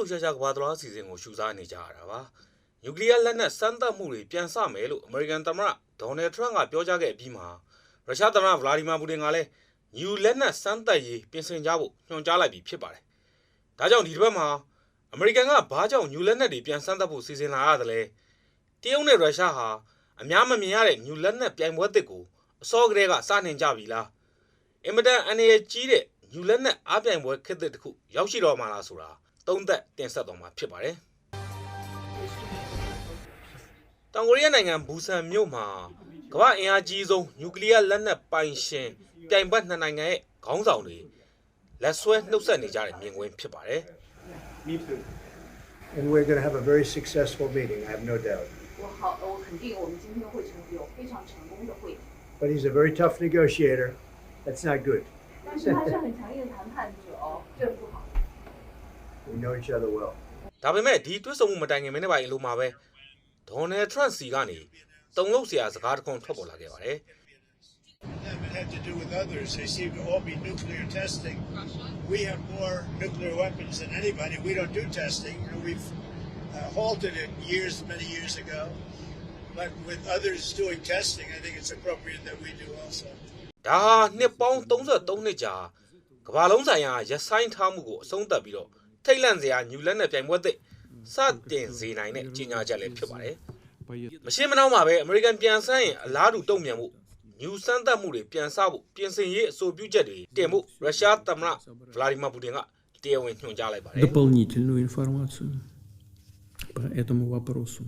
လှုပ်ရှားရှားကမ္ဘာသလားအစီအစဉ်ကိုရှုစားနေကြရတာပါနျူကလ িয়ার လက်နက်စမ်းသပ်မှုတွေပြန်ဆမယ်လို့အမေရိကန်သမ္မတဒေါ်နယ်ထရန့်ကပြောကြားခဲ့ပြီးမှာရုရှားသမ္မတဗလာဒီမာပူတင်ကလည်းနျူလက်နက်စမ်းသပ်ရေးပြင်ဆင်ကြဖို့ညွှန်ကြားလိုက်ပြီးဖြစ်ပါတယ်ဒါကြောင့်ဒီတစ်ပတ်မှာအမေရိကန်ကဘာကြောင့်နျူလက်နက်တွေပြန်စမ်းသပ်ဖို့စီစဉ်လာရသလဲတရုတ်နဲ့ရုရှားဟာအများမမြင်ရတဲ့နျူလက်နက်ပြိုင်ပွဲသစ်ကိုအစောကတည်းကစနှင်ကြပြီလားအင်မတန်အနေရကြီးတဲ့ယူလက်နဲ့အားပြိုင်ပွဲခက်တဲ့တစ်ခုရောက်ရှိတော့မှလားဆိုတာ သုံးသက်တင်ဆက်သွားမှာဖြစ်ပါတယ်။တောင်ကိုရီးယားနိုင်ငံဘူဆန်မြို့မှာကမ္ဘာအင်အားကြီးဆုံးနျူကလ িয়ার လက်နက်ပိုင်ရှင်ပြိုင်ဘက်နှစ်နိုင်ငံရဲ့ခေါင်းဆောင်တွေလက်ဆွဲနှုတ်ဆက်နေကြတဲ့မြင်ကွင်းဖြစ်ပါတယ်။ And we're going to have a very successful meeting, I have no doubt. 我好，我肯定我们今天会成有非常成功的会议， But he's a very tough negotiator. That's not good. 但是他是很强硬的谈判者哦，这不好。 We know each other well. ဒါပေမဲ့ဒီတွစ်ဆုံမှုမတိုင်ခင်မင်းတစ်ပိုင်းအလိုမှာပဲဒေါ်နယ်ထရန့်စီကနေတုံလို့ဆရာစကားတစ်ခွန်းထွက်ပေါ်လာခဲ့ပါတယ် It had to do with others. They seem to all be nuclear testing. We have more nuclear weapons than anybody. We don't do testing. You know, we've uh, halted it years, many years ago. But with others doing testing, I think it's appropriate that we do also. ဒါဟာနှစ်ပေါင်း33နှစ်ကြာကမ္ဘာလုံးဆိုင်ရာရဆိုင်ထားမှုကိုအဆုံးသတ်ပြီးတော့ ထိတ်လန့်စရာညူလက်နဲ့ပြိုင်ပွဲသစ်စတင်စေနိုင်တဲ့ကြီးညာချက်လည်းဖြစ်ပါတယ်။မရှင်းမနှောင်းပါပဲအမေရိကန်ပြန်ဆန်းရင်အလားတူတုံ့ပြန်မှုညူစမ်းသပ်မှုတွေပြန်ဆဖို့ပြင်ဆင်ရေးအဆိုပြုချက်တွေတင်ဖို့ရုရှားသမ္မတဗလာဒီမာပူတင်ကတရားဝင်ညွှန်ကြားလိုက်ပါတယ် дополнительную информацию по этому вопросу,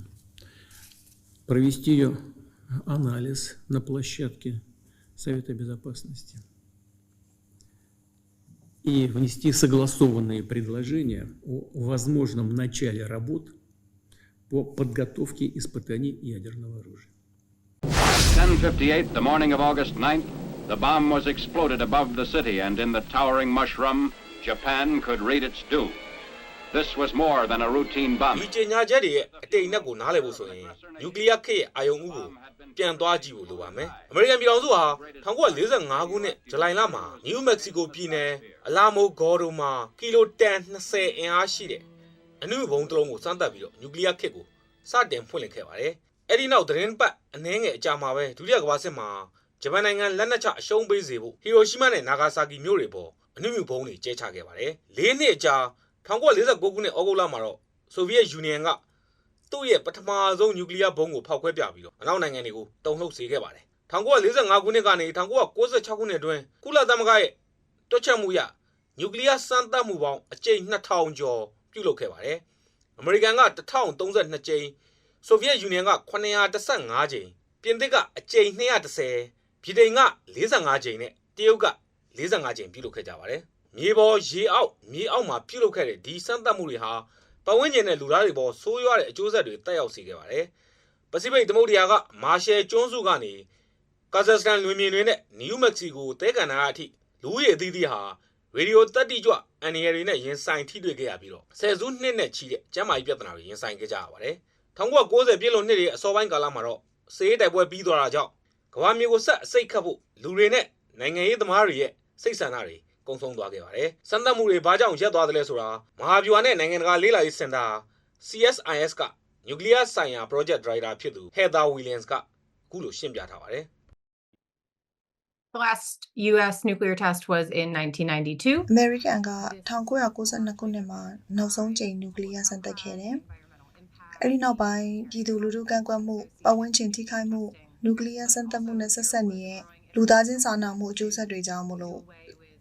провести ее анализ на площадке Совета Безопасности и внести согласованные предложения о возможном начале работ по подготовке испытаний ядерного оружия. 10:58, the morning of August 9th, the bomb was exploded above the city, and in the towering mushroom, Japan could read its doom. This was more than a routine ဒီ bombing. ကြီးညာချက်တွေရဲ့အတိတ်နဲ့ကိုနားလည်ဖို့ဆိုရင်နျူကလ িয়ার ခေတ်ရဲ့အာယုံဥကို ပြန်သွားကြည့်ဖို့လိုပါမယ်။အမေရိကန်ပြည်ထောင်စုဟာ1945ခုနှစ်ဇူလိုင်လမှာနယူးမက္ကဆီကိုပြည်နယ်အလာမိုဂေါ်ဒိုမှာကီလိုတန်20အင်အားရှိတဲ့အနုဘုံတစ်လုံးကိုစမ်းသပ်ပြီးတော့နျူကလ িয়ার ခေတ်ကိုစတင်ဖွင့်လှစ်ခဲ့ပါတယ်။အဲ့ဒီနောက်သတင်းပတ်အနည်းငယ်အကြာမှာပဲဒုတိယကမ္ဘာစစ်မှာဂျပန်နိုင်ငံလက်နက်ချအရှုံးပေးစေဖို့ဟီရိုရှီးမားနဲ့နာဂါဆာကီမြို့တွေပေါ်အနုမြူဘုံတွေကျဲချခဲ့ပါတယ်။၄နှစ်အကြာ1949ခုနှစ်ဩဂုတ်လမှာတော့ဆိုဗီယက်ယူနီယံက သူ့ရဲ့ပထမဆုံးနျူကလ িয়ার ဘုံကိုဖောက်ခွဲပြပြီးတော့အနောက်နိုင်ငံတွေကိုတုံ့လှုပ်စေခဲ့ပါတယ်1945ခုနှစ်ကနေ1996ခုနှစ်အတွင်းကုလသမဂ္ဂရဲ့တွက်ချက်မှုအရနျူကလ িয়ার စမ်းသပ်မှုပေါင်းအကြိမ်2000ကျော်ပြုလုပ်ခဲ့ပါတယ်အမေရိကန်က1032ကြိမ်ဆိုဗီယက်ယူနီယံက915ကြိမ်ပြင်သစ်ကအကြိမ်230ဗြိတိန်က45ကြိမ်နဲ့တရုတ်က45ကြိမ်ပြုလုပ်ခဲ့ကြပါတယ်မြေပေါ်ရေအောက်မြေအောက်မှာပြုလုပ်ခဲ့တဲ့ဒီစမ်းသပ်မှုတွေဟာ ပတ်ဝန်းကျင်နဲ့လူသားတွေပေါ်ဆိုးရွားတဲ့အကျိုးဆက်တွေတက်ရောက်စေခဲ့ပါတယ်။ပစိဖိတ်သမုဒ္ဒရာကမာရှယ်ကျွန်းစုကနေကာဇက်စတန်လွင်ပြင်တွေနဲ့နယူးမက္ကဆီကိုတဲကန်နာအထိလူဦးရေအသီးသီးဟာရေဒီယိုတက်တိကြွအန်နီရတွေနဲ့ရင်ဆိုင်ထိတွေ့ခဲ့ရပြီးတော့ဆယ်စုနှစ်နဲ့ချီတဲ့ကျန်းမာရေးပြဿနာတွေရင်ဆိုင်ခဲ့ကြရပါတယ်။1990ပြည့်လွန်နှစ်တွေအစောပိုင်းကာလမှာတော့စေးတိုက်ပွဲပြီးသွားတာကြောင့်ကမ္ဘာမြေကိုဆက်အစိတ်ခတ်ဖို့လူတွေနဲ့နိုင်ငံရေးသမားတွေရဲ့စိတ်ဆန္ဒတွေ ကုံဆုံးသွားခဲ့ပါတယ်။စမ်းသပ်မှုတွေဘာကြောင့်ရပ်သွားသလဲဆိုတာမဟာဗျူဟာနဲ့နိုင်ငံတကာလေးလာရေးစင်တာ CSIS ကနျူကလ িয়ার ဆိုင်ရာ project director ဖြစ်သူ Heather Williams ကအခုလိုရှင်းပြထားပါတယ်။ The last U.S. nuclear test was in 1992. အမေရိကန်က1992ခုနှစ်မှာနောက်ဆုံးကြိမ်နျူကလ িয়ার စမ်းသပ်ခဲ့တယ်။အဲဒီနောက်ပိုင်းပြည်သူလူထုကန့်ကွက်မှုပတ်ဝန်းကျင်ထိခိုက်မှုနျူကလ িয়ার စမ်းသပ်မှုနဲ့ဆက်ဆက်နေတဲ့လူသားချင်းစာနာမှုအကျိုးဆက်တွေကြောင့်မလို့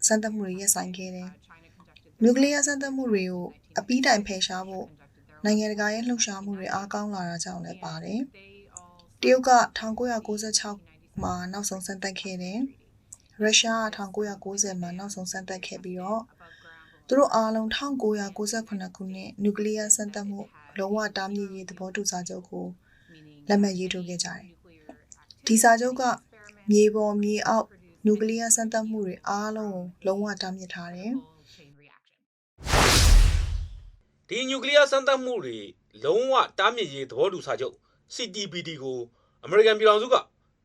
စမ်းသပ်မှုတွေရပ်ဆိုင်ခဲ့တယ်။နျူကလ িয়ার စမ်းသပ်မှုတွေကိုအပီးတိုင်ဖယ်ရှားဖို့နိုင်ငံတကာရဲ့လှုပ်ရှားမှုတွေအားကောင်းလာတာကြောင့်လည်းပါတယ်။တရုတ်က1996မှာနောက်ဆုံးစမ်းသပ်ခဲ့တယ်။ရုရှားက1990မှာနောက်ဆုံးစမ်းသပ်ခဲ့ပြီးတော့သူတို့အားလုံး1998ခုနှစ်နျူကလ িয়ার စမ်းသပ်မှုလုံးဝတားမြစ်ရေးသဘောတူစာချုပ်ကိုလက်မှတ်ရေးထိုးခဲ့ကြတယ်။ဒီစာချုပ်ကမြေပေါ်မြေအောက် နျူကလ িয়ার စမ်းသပ်မှုတွေအားလုံးကိုလုံးဝတားမြစ်ထားတယ်။ ဒီနျူကလ িয়ার စမ်းသပ်မှုတွေလုံးဝတားမြစ်ရေးသဘောတူစာချုပ် CTBT ကိုအမေရိကန်ပြည်ထောင်စုက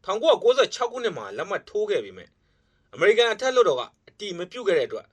1996ခုနှစ်မှာလက်မှတ်ထိုးခဲ့ပေမဲ့အမေရိကန်အထက်လွှတ်တော်ကအတီမပြုတ်ခဲ့တဲ့အတွက်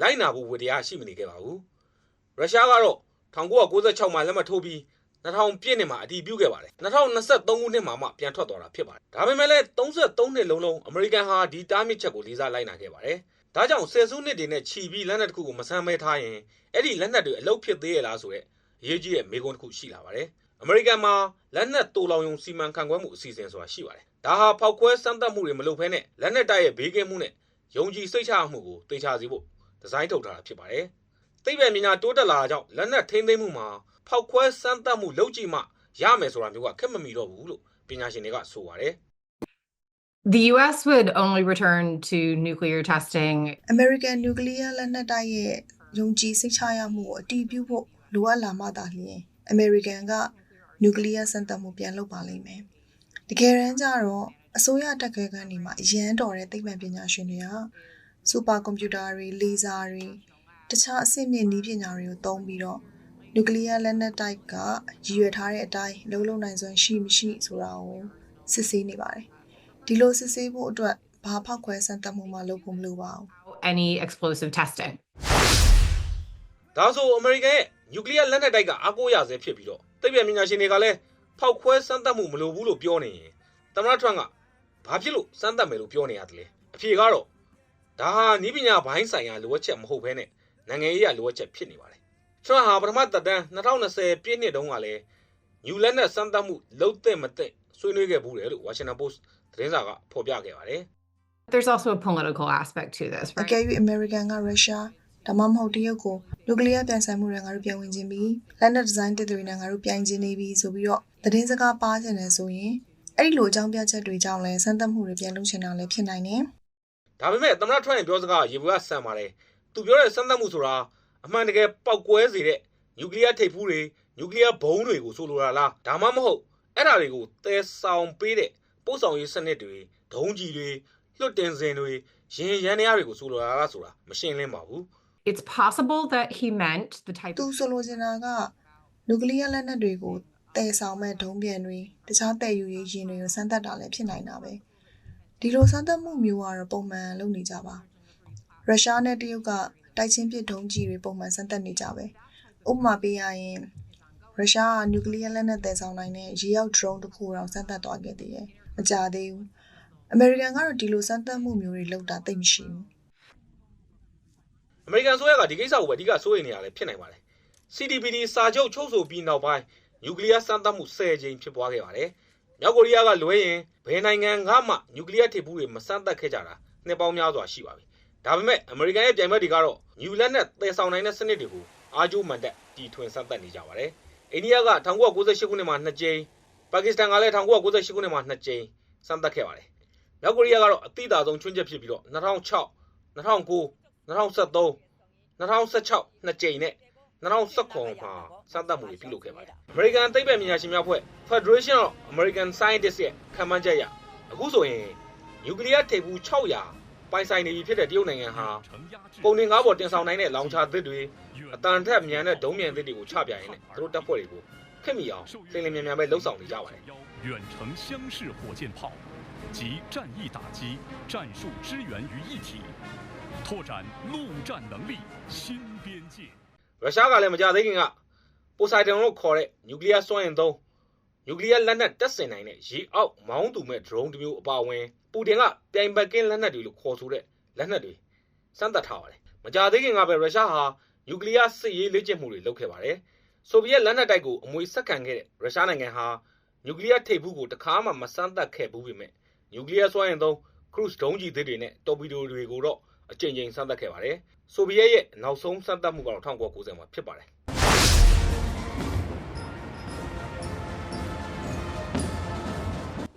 လိုက်နာဖို့ဝတ္တရားရှိမနေခဲ့ပါဘူး။ရုရှားကတော့ 1996မှာလက်မှတ်ထိုးပြီး 2000ပြည့်နှစ်မှာအတည်ပြုခဲ့ပါတယ်2023ခုနှစ်မှာမှပြန်ထွက်သွားတာဖြစ်ပါတယ်ဒါပေမဲ့လည်း33နှစ်လုံးလုံးအမေရိကန်ဟာဒီတားမြစ်ချက်ကိုလေးစားလိုက်နာခဲ့ပါတယ်ဒါကြောင့်ဆယ်စုနှစ်တွေနဲ့ခြီးပြီးလက်နက်တစ်ခုကိုမဆမ်းမဲထားရင်အဲ့ဒီလက်နက်တွေအလုတ်ဖြစ်သေးရလားဆိုတဲ့အရေးကြီးတဲ့မေးခွန်းတစ်ခုရှိလာပါတယ်အမေရိကန်မှာလက်နက်တူလောင်ယုံစီမံခန့်ခွဲမှုအစီအစဉ်ဆိုတာရှိပါတယ်ဒါဟာဖောက်ခွဲစမ်းသပ်မှုတွေမလုပ်ဘဲနဲ့လက်နက်တိုက်ရဲ့ဘေးကင်းမှုနဲ့ယုံကြည်စိတ်ချမှုကိုသိချစေဖို့ဒီဇိုင်းထုတ်ထားတာဖြစ်ပါတယ်သိပ္ပံပညာတိုးတက်လာတာကြောင့်လက်နက်ထိန်းသိမ်းမှုမှာ ဖောက်ခွဲစမ်းသပ်မှုလုပ်ကြည့်မှရမယ်ဆိုတာမျိုးကခက်မမီတော့ဘူးလို့ပညာရှင်တွေကဆိုပါတယ် The US would only return to nuclear testing American Nuclear လက်နက်တိုက်ရဲ့ယုံကြည်စိတ်ချရမှုကိုအတည်ပြုဖို့လိုအပ်လာမှသာလျှင် American က Nuclear စမ်းသပ်မှုပြန်လုပ်ပါလိမ့်မယ်။တကယ်တမ်းကျတော့အစိုးရတက်ခဲကနေမှအရန်တော်တဲ့သိပ္ပံပညာရှင်တွေကစူပါကွန်ပျူတာတွေလေဆာတွေတခြားအဆင့်မြင့်နည်းပညာတွေကိုသုံးပြီးတော့ Nuclear လက်နက်တိုက်ကရည်ရွယ်ထားတဲ့အတိုင်းလုံးလုံးနိုင်စွမ်းရှိမရှိဆိုတာကိုစစ်ဆေးနေပါတယ်။ဒီလိုစစ်ဆေးဖို့အတွက်ဘာဖောက်ခွဲစမ်းသပ်မှုမှလုပ်ဖို့မလိုပါဘူး any explosive testing. ဒါဆိုအမေရိကန်ရဲ့နျူကလ িয়ার လက်နက်တိုက်ကအားကိုးရဆဲဖြစ်ပြီးတော့သိပ္ပံပညာရှင်တွေကလည်းဖောက်ခွဲစမ်းသပ်မှုမလိုဘူးလို့ပြောနေရင်သမ္မတထရန့်ကဘာဖြစ်လို့စမ်းသပ်မယ်လို့ပြောနေရတယ်လဲအဖြေကတော့ဒါဟာနီးပညာဘိုင်းဆိုင်ရာလိုအပ်ချက်မဟုတ်ဘဲနဲ့နိုင်ငံရေးအရလိုအပ်ချက်ဖြစ်နေပါတယ် ထရန့်ဟာပထမသက်တမ်း2020ပြည့်နှစ်တုန်းကလည်းနျူလက်နက်စမ်းသပ်မှုလုံးသက်မသက်ဆွေးနွေးခဲ့ဘူးတယ်လို့ Washington Post သတင်းစာကဖော်ပြခဲ့ပါတယ် There's also a political aspect to this, အ right? ကယ်၍ American ကရုရှားဒါမှမဟုတ်တရုတ်ကိုနျူကလ িয়ার ပြန်ဆိုင်မှုတွေငါတို့ပြန်ဝင်ခြင်းပြီးလက်နက်ဒီဇိုင်းတစ်တွေနဲ့ငါတို့ပြိုင်ခြင်းနေပြီဆိုပြီးတော့သတင်းစကားပါချင်တယ်ဆိုရင်အဲ့ဒီလိုအကြောင်းပြချက်တွေကြောင့်လည်းစမ်းသပ်မှုတွေပြန်လုပ်ချင်တာလည်းဖြစ်နိုင်တယ်ဒါပေမဲ့သမ္မတထရန့်ရဲ့ပြောစကားကရေပေါ်ကဆန်ပါတယ်သူပြောတဲ့စမ်းသပ်မှုဆိုတာ အမှန်တကယ်ပောက်ကွဲစေတဲ့နျူကလ িয়ার ထိပ်ဖူးတွေနျူကလ িয়ার ဘုံးတွေကိုဆိုလိုတာလားဒါမှမဟုတ်အဲ့ဒါတွေကိုတဲဆောင်ပေးတဲ့ပို့ဆောင်ရေးစနစ်တွေဒုံးကြီးတွေလွတ်တင်စင်တွေရင်ရန်တရားတွေကိုဆိုလိုတာလားဆိုတာမရှင်းလင်းပါဘူး It's possible that he meant the type သူဆိုလိုချင်တာကနျူကလ িয়ার လက်နက်တွေကိုတည်ဆောင်မဲ့ဒုံးပြန်တွေတခြားတည်ယူရေးယာဉ်တွေကိုစမ်းသပ်တာလည်းဖြစ်နိုင်တာပဲဒီလိုစမ်းသပ်မှုမျိုးကတော့ပုံမှန်လုပ်နေကြပါရုရှားနဲ့တရုတ်က တိုက်ချင်းပစ်ဒုံးကြီးတွေပုံမှန်စမ်းသပ်နေကြပဲဥပမာပေးရရင်ရုရှားကနျူကလ িয়ার လက်နက်တည်ဆောင်နိုင်တဲ့ရေရောက် drone တစ်ခုတော့စမ်းသပ်သွားခဲ့သေးတယ်မကြသေးဘူးအမေရိကန်ကတော့ဒီလိုစမ်းသပ်မှုမျိုးတွေလုပ်တာသိပ်မရှိဘူး အမေရိကန်ဆိုရကဒီကိစ္စကိုပဲအဓိကစိုးရိမ်နေရလဲဖြစ်နိုင်ပါတယ် CDPD စာချုပ်ချုပ်ဆိုပြီးနောက်ပိုင်းနျူကလ িয়ার စမ်းသပ်မှု10ကြိမ်ဖြစ်ပွားခဲ့ပါတယ်မြောက်ကိုရီးယားကလွဲရင်ဘယ်နိုင်ငံကမှနျူကလ িয়ার ထိပ်ဖူးတွေမစမ်းသပ်ခဲ့ကြတာနှစ်ပေါင်းများစွာရှိပါပြီ ဒါပေမဲ့အမေရိကန်ရဲ့ပြိုင်ဘက်တွေကတော့နျူလက်နက်တည်ဆောင်နိုင်တဲ့စနစ်တွေကိုအားကျိုးမှန်တက်တီထွင်စမ်းသပ်နေကြပါတယ်အိန္ဒိယက1998ခုနှစ်မှာ2ကြိမ်ပါကစ္စတန်ကလည်း1998ခုနှစ်မှာ2ကြိမ်စမ်းသပ်ခဲ့ပါတယ်မြောက်ကိုရီးယားကတော့အတိအသာဆုံးချွင်းချက်ဖြစ်ပြီးတော့2006 2009 2013 2016နှစ်ကြိမ်နဲ့2019မှာစမ်းသပ်မှုတွေပြုလုပ်ခဲ့ပါတယ်။ American သိပ္ပံပညာရှင်များအဖွဲ့ Federation of American Scientists ရဲ့ခန့်မှန်းချက်အရအခုဆိုရင်နျူကလ িয়ার ထိပ်ဖူး600 ပိုင်ဆိုင်နေပြီဖြစ်တဲ့တရုတ်နိုင်ငံဟာပုံတင်ကားပေါ်တင်ဆောင်နိုင်တဲ့လောင်ချာသစ်တွေအတန်ထက်မြန်တဲ့ဒုံးမြန်သစ်တွေကိုချပြရင်လည်းသူတို့တပ်ဖွဲ့တွေကိုခက်မီအောင်လင်းလင်းမြန်မြန်ပဲလှုပ်ဆောင်နေကြပါတယ် 远程箱式火箭炮，集战役打击、战术支援于一体，拓展陆战能力新边界。 ရုရှားကလည်းမကြသေးခင်ကပိုဆိုင်ဒန်လို့ခေါ်တဲ့နျူကလ িয়ার စွမ်းအင်သုံး နျူကလီးယားလက်နက်တပ်ဆင်နိုင်တဲ့ရေအောက်မောင်းသူမဲ့ drone တမျိုးအပါအဝင်ပူတင်ကပြိုင်ဘက်ကင်းလက်နက်တွေလို့ခေါ်ဆိုတဲ့လက်နက်တွေစမ်းသပ်ထားပါတယ်။မကြာသေးခင်ကပဲရုရှားဟာနျူကလီးယားစစ်ရေးလေ့ကျင့်မှုတွေလုပ်ခဲ့ပါတယ်။ဆိုဗီယက်လက်နက်တိုက်ကိုအမွေဆက်ခံခဲ့တဲ့ရုရှားနိုင်ငံဟာနျူကလီးယားထိပ်ဖူးကိုတခါမှမစမ်းသပ်ခဲ့ဘူးပေမဲ့နျူကလီးယားစွမ်းအင်သုံး cruise ဒုံးကျည်သစ်တွေနဲ့တော်ပီဒိုတွေကိုတော့အကြိမ်ကြိမ်စမ်းသပ်ခဲ့ပါတယ်။ဆိုဗီယက်ရဲ့နောက်ဆုံးစမ်းသပ်မှုကတော့1990မှာဖြစ်ပါတယ်။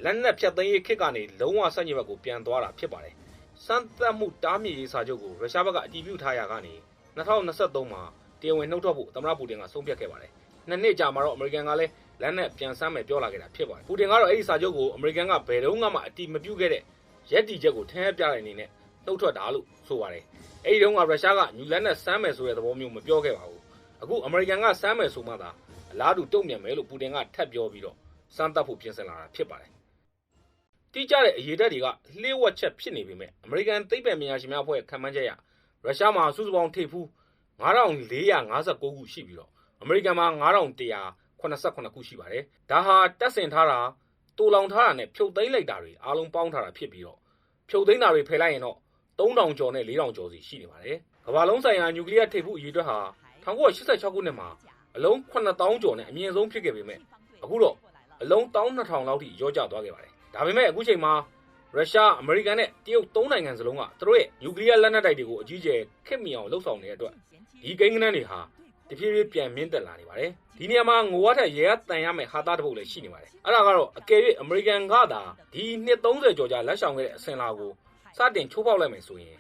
လက်နက်ဖြတ်သိမ်းရေးခစ်ကနေလုံးဝဆန့်ကျင်ဘက်ကိုပြန်သွားတာဖြစ်ပါတယ်။စမ်းသပ်မှုတားမြစ်ရေးစာချုပ်ကိုရုရှားဘက်ကအတည်ပြုထားရာကနေ2023မှာတရားဝင်နှုတ်ထွက်ဖို့သမ္မတပူတင်ကဆုံးဖြတ်ခဲ့ပါတယ်။နှစ်နှစ်ကြာမှာတော့အမေရိကန်ကလည်းလက်နက်ပြန်ဆမ်းမယ်ပြောလာခဲ့တာဖြစ်ပါတယ်။ပူတင်ကတော့အဲ့ဒီစာချုပ်ကိုအမေရိကန်ကဘယ်တော့မှအတည်မပြုခဲ့တဲ့ရက်တီချက်ကိုထင်းပြတဲ့အနေနဲ့နှုတ်ထွက်တာလို့ဆိုပါတယ်။အဲ့ဒီတုန်းကရုရှားကညူလက်နက်ဆမ်းမယ်ဆိုတဲ့သဘောမျိုးမပြောခဲ့ပါဘူး။အခုအမေရိကန်ကဆမ်းမယ်ဆိုမှသာအလားတူတုံ့ပြန်မယ်လို့ပူတင်ကထပ်ပြောပြီးတော့စမ်းသပ်ဖို့ပြင်ဆင်လာတာဖြစ်ပါတယ်။ တိကျတဲ့အရေးတက်တွေကလှည့်ဝက်ချက်ဖြစ်နေပေမဲ့အမေရိကန်သိပ္ပံပညာရှင်များအဖွဲ့ခန့်မှန်းချက်အရရုရှားမှာစုစုပေါင်းထိပ်ဖူး9459ခုရှိပြီးတော့အမေရိကန်မှာ9189ခုရှိပါတယ်ဒါဟာတက်ဆင်ထားတာတူလောင်ထားတာနဲ့ဖြုတ်သိမ်းလိုက်တာတွေအားလုံးပေါင်းထားတာဖြစ်ပြီးတော့ဖြုတ်သိမ်းတာတွေဖယ်လိုက်ရင်တော့3000ကျော်နဲ့4000ကျော်စီရှိနေပါတယ်ကမ္ဘာလုံးဆိုင်ရာနျူကလ িয়ার ထိပ်ဖူးအရေးအတွက်ဟာ1986ခုနှစ်မှာအလုံး9000ကျော်နဲ့အမြင့်ဆုံးဖြစ်ခဲ့ပေမဲ့အခုတော့အလုံး12000လောက်ထိရောကျသွားခဲ့ပါတယ် ဒါပေမဲ့အခုချိန်မှာရုရှားအမေရိကန်နဲ့တရုတ်သုံးနိုင်ငံစလုံးကသူတို့ရဲ့နျူကလ িয়ার လက်နက်တိုက်တွေကိုအကြီးကျယ်ခက်မီအောင်လှုပ်ဆောင်နေတဲ့အတွက်ဒီကိန်းဂဏန်းတွေဟာတဖြည်းဖြည်းပြန်မြင့်တက်လာနေပါတယ်ဒီနေရာမှာငိုဝါထက်ရဲရတန်ရမယ့်ဟာသားတစ်ပုတ်လည်းရှိနေပါတယ်အဲ့ဒါကတော့အကယ်၍အမေရိကန်ကသာဒီနှစ်30ကျော်ကြာလက်ဆောင်ခဲ့တဲ့အစင်လာကိုစတင်ချိုးဖောက်လိုက်မယ်ဆိုရင်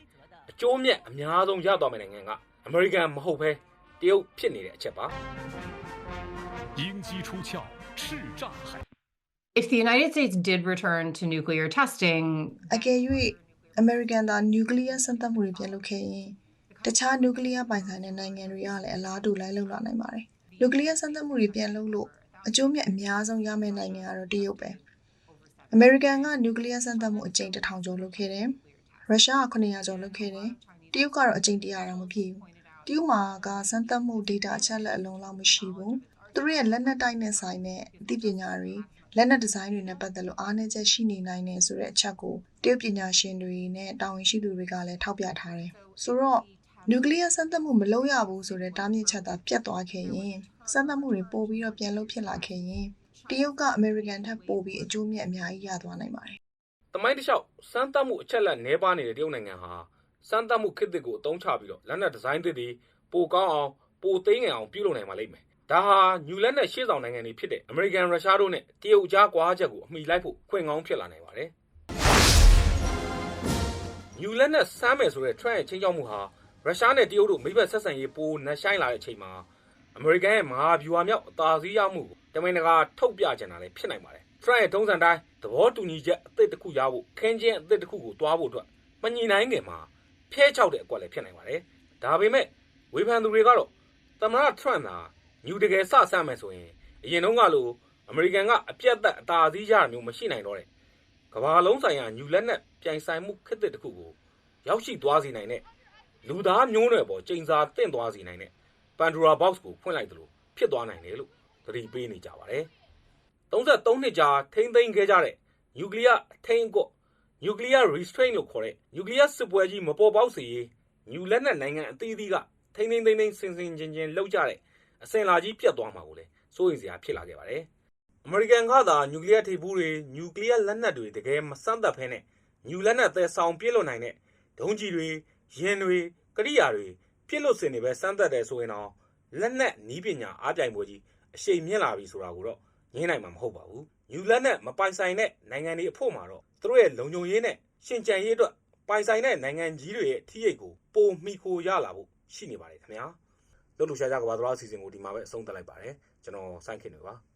အကျိုးမြတ်အများဆုံးရသွားမယ့်နိုင်ငံကအမေရိကန်မဟုတ်ဘဲတရုတ်ဖြစ်နေတဲ့အချက်ပါ 鹰击出鞘，叱咤海。 if the United States did return to nuclear testing အကယ်၍ American သာ nuclear စမ်းသပ်မှုတွေပြန်လုပ်ခဲ့ရင်တခြား nuclear ပိုင်ဆိုင်တဲ့နိုင်ငံတွေကလည်းအလားတူလိုက်လုပ်လာနိုင်ပါတယ်။ nuclear စမ်းသပ်မှုတွေပြန်လုပ်လို့အကျိုးမြတ်အများဆုံးရမယ့်နိုင်ငံကတော့တရုတ်ပဲ။ American က nuclear စမ်းသပ်မှုအကြိမ်1000ကျော်လုပ်ခဲ့တယ်။ Russia က900ကျော်လုပ်ခဲ့တယ်။တရုတ်ကတော့အကြိမ်100တော့မပြည့်ဘူး။တရုတ်မှာကစမ်းသပ်မှု data အချက်အလက်အလုံးလောက်မရှိဘူး။သူတို့ရဲ့လက်နက်တိုက်နဲ့ဆိုင်တဲ့အသိပညာတွေ လက်နက်ဒီဇိုင်းတွေနဲ့ပတ်သက်လို့အားနည်းချက်ရှိနေနိုင်တယ်ဆိုတဲ့အချက်ကိုတရုတ်ပညာရှင်တွေနဲ့တာဝန်ရှိသူတွေကလည်းထောက်ပြထားတယ်ဆိုတော့နျူကလ িয়ার စမ်းသပ်မှုမလုပ်ရဘူးဆိုတဲ့တားမြစ်ချက်သာပြတ်သွားခဲ့ရင်စမ်းသပ်မှုတွေပို့ပြီးတော့ပြန်လုပ်ဖြစ်လာခဲ့ရင်တရုတ်ကအမေရိကန်ထက်ပိုပြီးအကျိုးမြတ်အများကြီးရသွားနိုင်ပါတယ်တမိုင်းတစ်လျှောက်စမ်းသပ်မှုအချက်လက်နှဲပါနေတဲ့တရုတ်နိုင်ငံဟာစမ်းသပ်မှုခစ်တစ်ကိုအသုံးချပြီးတော့လက်နက်ဒီဇိုင်းသစ်တွေပိုကောင်းအောင်ပိုသိငယ်အောင်ပြုလုပ်နိုင်ပါလိမ့်မယ်။ ဒါဟာညူလက်နဲ့ရှေ့ဆောင်နိုင်ငံတွေဖြစ်တဲ့အမေရိကန်ရုရှားတို့နဲ့တရုတ်ကြားကွာချက်ကိုအမိလိုက်ဖို့ခွင့်ကောင်းဖြစ်လာနိုင်ပါတယ်။ညူလက်နဲ့စမ်းမယ်ဆိုတဲ့ trend ရဲ့ချင်းကြောက်မှုဟာရုရှားနဲ့တရုတ်တို့မိဘဆက်ဆံရေးပိုနှက်ဆိုင်လာတဲ့အချိန်မှာအမေရိကန်ရဲ့မဟာဗျူဟာမြောက်အသာစီးရမှုကိုတမင်တကာထုတ်ပြကြတာလည်းဖြစ်နိုင်ပါတယ်။ trend ရဲ့ထုံးစံတိုင်းသဘောတူညီချက်အသစ်တစ်ခုရဖို့ခင်းချင်းအသစ်တစ်ခုကိုတွားဖို့အတွက်မညီနိုင်ခင်မှာဖျဲချောက်တဲ့အကွက်လည်းဖြစ်နိုင်ပါတယ်။ဒါပေမဲ့ဝေဖန်သူတွေကတော့သမရထရန့်သာ ညူတကယ်စဆမယ်ဆိုရင်အရင်တုန်းကလိုအမေရိကန်ကအပြတ်သက်အသာစီးရမျိုးမရှိနိုင်တော့တဲ့ကမ္ဘာလုံးဆိုင်ရာညူလက်နက်ပြိုင်ဆိုင်မှုခက်တဲ့တစ်ခုကိုရောက်ရှိသွားစေနိုင်တဲ့လူသားမျိုးနွယ်ပေါ်ချိန်စာတင့်သွားစေနိုင်တဲ့ Pandora box ကိုဖွင့်လိုက်သလိုဖြစ်သွားနိုင်တယ်လို့သတိပေးနေကြပါတယ်။33နှစ်ကြာထိမ့်သိမ်းခဲ့ကြတဲ့ nuclear အထိန်အကွ nuclear restraint လို့ခေါ်တဲ့ nuclear စစ်ပွဲကြီးမပေါ်ပေါက်စေရေး new လက်နက်နိုင်ငံအသီးသီးကထိမ့်သိမ်းသိမ်းစင်စင်ချင်းချင်းလှုပ်ကြတဲ့ အစင်လာကြီးပြတ်သွားမှာကိုလည်းစိုးရိမ်စရာဖြစ်လာခဲ့ပါတယ်။အမေရိကန်ကသာနျူကလ িয়ার ထိပ်ဖူးတွေနျူကလ িয়ার လက်နက်တွေတကယ်မစမ်းသပ်ဖဲနဲ့နျူလက်နက်သယ်ဆောင်ပြစ်လွတ်နိုင်တဲ့ဒုံးကြီးတွေရင်တွေကရိယာတွေပြစ်လွတ်စင်တွေပဲစမ်းသပ်တယ်ဆိုရင်တော့လက်နက်နီးပညာအားပြိုင်ပွဲကြီးအရှိန်မြင့်လာပြီဆိုတာကိုတော့ငင်းနိုင်မှာမဟုတ်ပါဘူး။နျူလက်နက်မပိုင်ဆိုင်တဲ့နိုင်ငံတွေအဖို့မှာတော့သူတို့ရဲ့လုံခြုံရေးနဲ့ရှင်ကြံရေးအတွက်ပိုင်ဆိုင်တဲ့နိုင်ငံကြီးတွေရဲ့ထိရိတ်ကိုပုံမိခိုရလာဖို့ရှိနေပါတယ်ခင်ဗျာ။ လို့လူရှားကြကဘာသလားအစီအစဉ်ကိုဒီမှာပဲအဆုံးသတ်လိုက်ပါတယ်ကျွန်တော်စိုင်းခင်တွေပါ။